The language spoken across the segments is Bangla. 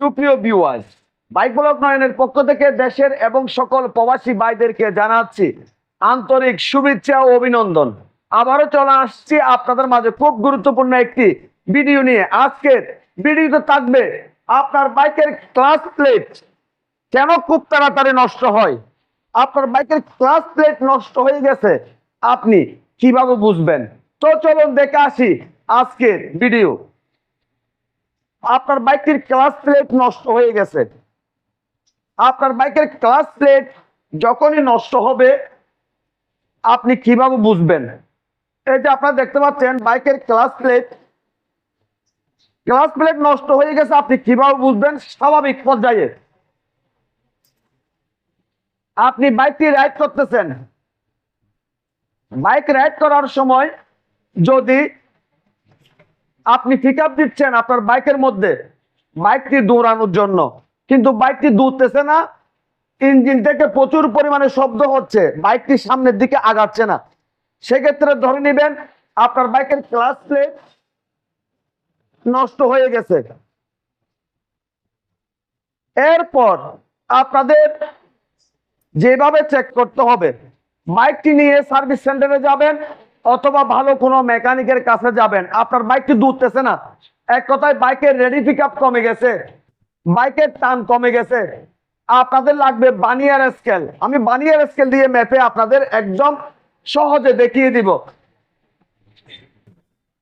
সুপ্রিয় ভিউয়ার্স বাইক ব্লক নয়নের পক্ষ থেকে দেশের এবং সকল প্রবাসী ভাইদেরকে জানাচ্ছি আন্তরিক শুভেচ্ছা ও অভিনন্দন। আবারও চলে আসছি আপনাদের মাঝে খুব গুরুত্বপূর্ণ একটি ভিডিও নিয়ে। আজকের ভিডিওতে থাকবে আপনার বাইকের ক্লাস প্লেট কেন খুব তাড়াতাড়ি নষ্ট হয়? আপনার বাইকের ক্লাস প্লেট নষ্ট হয়ে গেছে, আপনি কীভাবে বুঝবেন? তো চলুন দেখে আসি আজকের ভিডিও আপনার বাইকের ক্লাস প্লেট নষ্ট হয়ে গেছে। আপনার বাইকের ক্লাস প্লেট যখনই নষ্ট হবে, আপনি কীভাবে বুঝবেন? এই যে আপনারা দেখতে পাচ্ছেন, বাইকের ক্লাস প্লেট ক্লাস প্লেট নষ্ট হয়ে গেছে, আপনি কীভাবে বুঝবেন? স্বাভাবিক পর্যায়ে। আপনি বাইকটি রাইড করতেছেন। বাইক রাইড করার সময় যদি আপনি পিক আপ দিচ্ছেন আপনার বাইকের মধ্যে। বাইকটি দৌড়ানোর জন্য। কিন্তু বাইকটি দৌড়তেছে না। ইঞ্জিন থেকে প্রচুর পরিমাণে শব্দ হচ্ছে। বাইকটি সামনের দিকে আগাচ্ছে না। সেক্ষেত্রে ধরে নেবেন, আপনার বাইকের ক্লাস প্লেট নষ্ট হয়ে গেছে। এরপর আপনাদের যেভাবে চেক করতে হবে বাইকটি নিয়ে সার্ভিস সেন্টারে যাবেন। অথবা ভালো কোনো মেকানিকের কাছে যাবেন। আপনার বাইকটি দুধতেছে না। এক কথায় বাইকের রেডি পিক কমে গেছে। বাইকের টান কমে গেছে। আপনাদের লাগবে বানিয়ার স্কেল আমি বানিয়ার স্কেল দিয়ে ম্যাপে আপনাদের একদম সহজে দেখিয়ে দিব।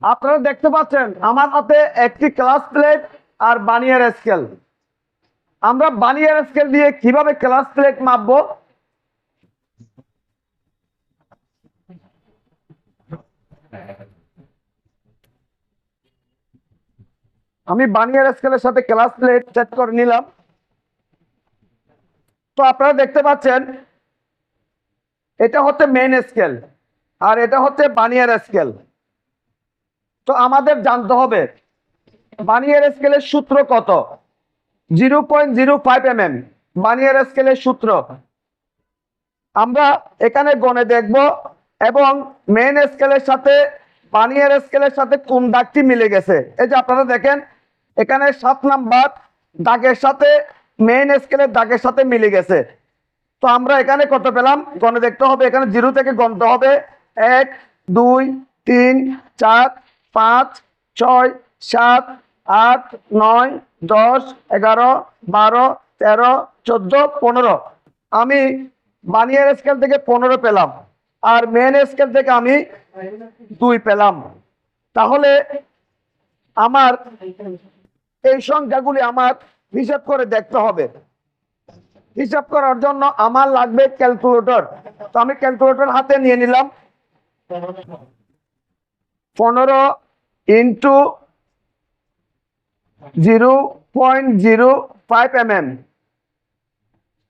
আপনারা দেখতে পাচ্ছেন, আমার হাতে একটি ক্লাস প্লেট আর বানিয়ার স্কেল আমরা বানিয়ার স্কেল দিয়ে কীভাবে ক্লাস প্লেট মাপবো? আমি বানিয়ার স্কেলের সাথে ক্লাস প্লেট সেট করে নিলাম। তো আপনারা দেখতে পাচ্ছেন, এটা হচ্ছে মেইন স্কেল আর এটা হচ্ছে বানিয়ার স্কেল তো আমাদের জানতে হবে, বানিয়ার স্কেলের সূত্র কত? Zero point zero five M M vernier স্কেলের সূত্র। আমরা এখানে গণে দেখব এবং মেন স্কেলের সাথে বানিয়ার স্কেলের সাথে কোন দাগটি মিলে গেছে? এই যে আপনারা দেখেন, এখানে সাত নাম্বার দাগের সাথে মেইন স্কেলের দাগের সাথে মিলে গেছে। তো আমরা এখানে কত পেলাম? গণে দেখতে হবে, এখানে জিরো থেকে গণতে হবে। এক, দুই, তিন, চার, পাঁচ, ছয়, সাত, আট, নয়, দশ, এগারো, বারো, তেরো, চোদ্দ, পনেরো। আমি বানিয়ার স্কেল থেকে পনেরো পেলাম। আর মেন স্কেল থেকে আমি দুই পেলাম। তাহলে আমার এই সংখ্যাগুলি আমার হিসাব করে দেখতে হবে। হিসাব করার জন্য আমার লাগবে ক্যালকুলেটর তো আমি ক্যালকুলেটর হাতে নিয়ে নিলাম। পনেরো into zero point zero five M M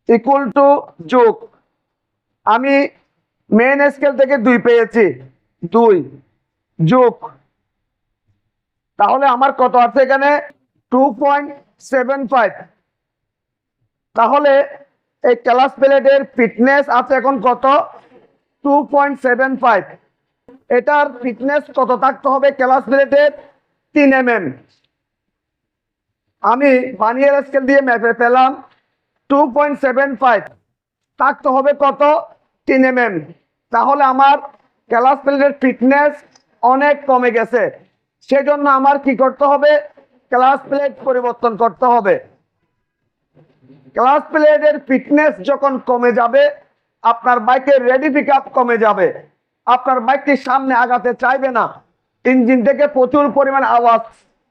equal to যোগ। আমি মেন স্কেল থেকে দুই পেয়েছি। দুই। যোগ। তাহলে আমার কত আছে এখানে? টু পয়েন্ট সেভেন ফাইভ তাহলে এই ক্লাস প্লেটের ফিটনেস আছে এখন কত? টু পয়েন্ট সেভেন ফাইভ এটার ফিটনেস কত থাকতে হবে ক্লাস প্লেটের তিন এম এম আমি বানিয়ার স্কেল দিয়ে ম্যাপে পেলাম। টু পয়েন্ট সেভেন ফাইভ থাকতে হবে কত? তিন এম এম তাহলে আমার ক্লাস প্লেটের ফিটনেস অনেক কমে গেছে। সেজন্য আমার কি করতে হবে? ক্লাস প্লেট পরিবর্তন করতে হবে। ক্লাস প্লেটের ফিটনেস যখন কমে যাবে, আপনার বাইকের রেডি পিক কমে যাবে। আপনার বাইকটি সামনে আগাতে চাইবে না। ইঞ্জিন থেকে প্রচুর পরিমাণ আওয়াজ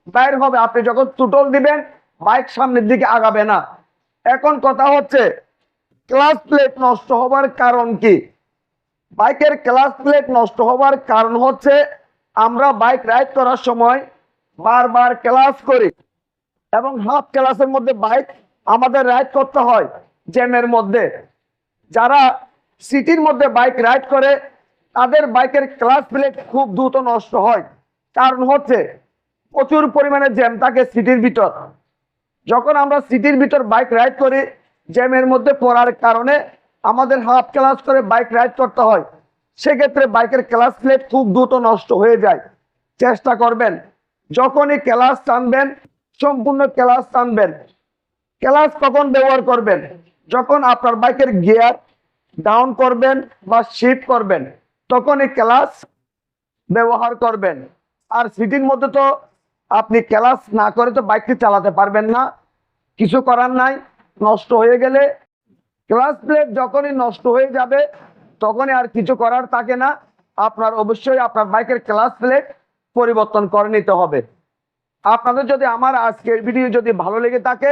বাইর হবে। আপনি যখন টুটল দিবেন, বাইক সামনের দিকে আগাবে না। এখন কথা হচ্ছে ক্লাস প্লেট নষ্ট হবার কারণ কি? বাইকের ক্লাস প্লেট নষ্ট হবার কারণ হচ্ছে আমরা বাইক রাইড করার সময় বারবার ক্লাস করি এবং হাফ ক্লাসের মধ্যে বাইক আমাদের রাইড করতে হয় জ্যামের মধ্যে। যারা সিটির মধ্যে বাইক রাইড করে, তাদের বাইকের ক্লাস প্লেট খুব দ্রুত নষ্ট হয়। কারণ হচ্ছে প্রচুর পরিমাণে জ্যাম থাকে সিটির ভিতর। যখন আমরা সিটির ভিতর বাইক রাইড করি জ্যামের মধ্যে পড়ার কারণে আমাদের হাফ ক্লাস করে বাইক রাইড করতে হয়। সেক্ষেত্রে বাইকের ক্লাস প্লেট খুব দ্রুত নষ্ট হয়ে যায়। চেষ্টা করবেন, যখনই ক্লাস টানবেন, সম্পূর্ণ ক্লাস টানবেন। ক্লাস কখন ব্যবহার করবেন? যখন আপনার বাইকের গিয়ার ডাউন করবেন বা শিফট করবেন তখন এই ক্লাস ব্যবহার করবেন। আর সিটির মধ্যে তো আপনি ক্লাস না করে তো বাইকটি চালাতে পারবেন না। কিছু করার নাই। নষ্ট হয়ে গেলে ক্লাস প্লেট যখনই নষ্ট হয়ে যাবে, তখনই আর কিছু করার থাকে না। আপনার অবশ্যই আপনার বাইকের ক্লাস প্লেট পরিবর্তন করে নিতে হবে। আপনাদের যদি আমার আজকের ভিডিও যদি ভালো লেগে থাকে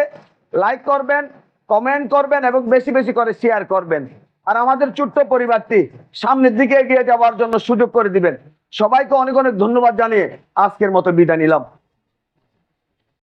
লাইক করবেন কমেন্ট করবেন এবং বেশি বেশি করে শেয়ার করবেন। আর আমাদের ছোট্ট পরিবারটি সামনের দিকে এগিয়ে যাওয়ার জন্য সুযোগ করে দিবেন। সবাইকে অনেক অনেক ধন্যবাদ জানিয়ে আজকের মতো বিদায় নিলাম।